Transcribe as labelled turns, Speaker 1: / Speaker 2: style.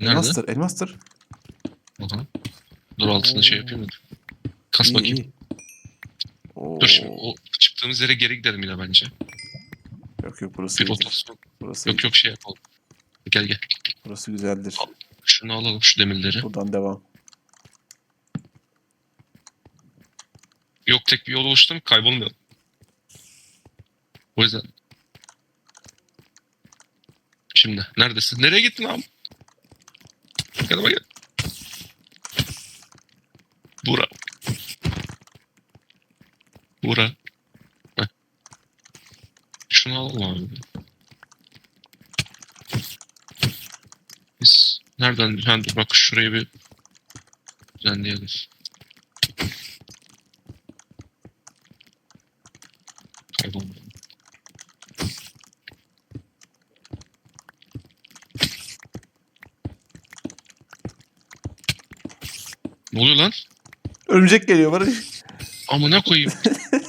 Speaker 1: Nerede?
Speaker 2: Elmastır, elmastır.
Speaker 1: Aha. Dur altında şey yapayım mı? Kas
Speaker 2: İyi,
Speaker 1: bakayım.
Speaker 2: iyi. Oo.
Speaker 1: Dur şimdi o çıktığımız yere geri gidelim yine bence.
Speaker 2: Yok yok burası
Speaker 1: Bir
Speaker 2: iyidir. Burası,
Speaker 1: Yok yok şey yapalım. Gel gel.
Speaker 2: burası güzeldir.
Speaker 1: Al. Şunu alalım şu demirleri.
Speaker 2: Buradan devam.
Speaker 1: Yok tek bir yol oluştu mu kaybolmayalım. O yüzden. Şimdi neredesin? Nereye gittin abi? Yanıma gel. Bura. Bura. Heh. Şunu alalım abi. Biz nereden? Ha, dur bak şurayı bir düzenleyelim. Kaybolma. Ne oluyor lan?
Speaker 2: Örümcek geliyor Barış.
Speaker 1: Amına koyayım.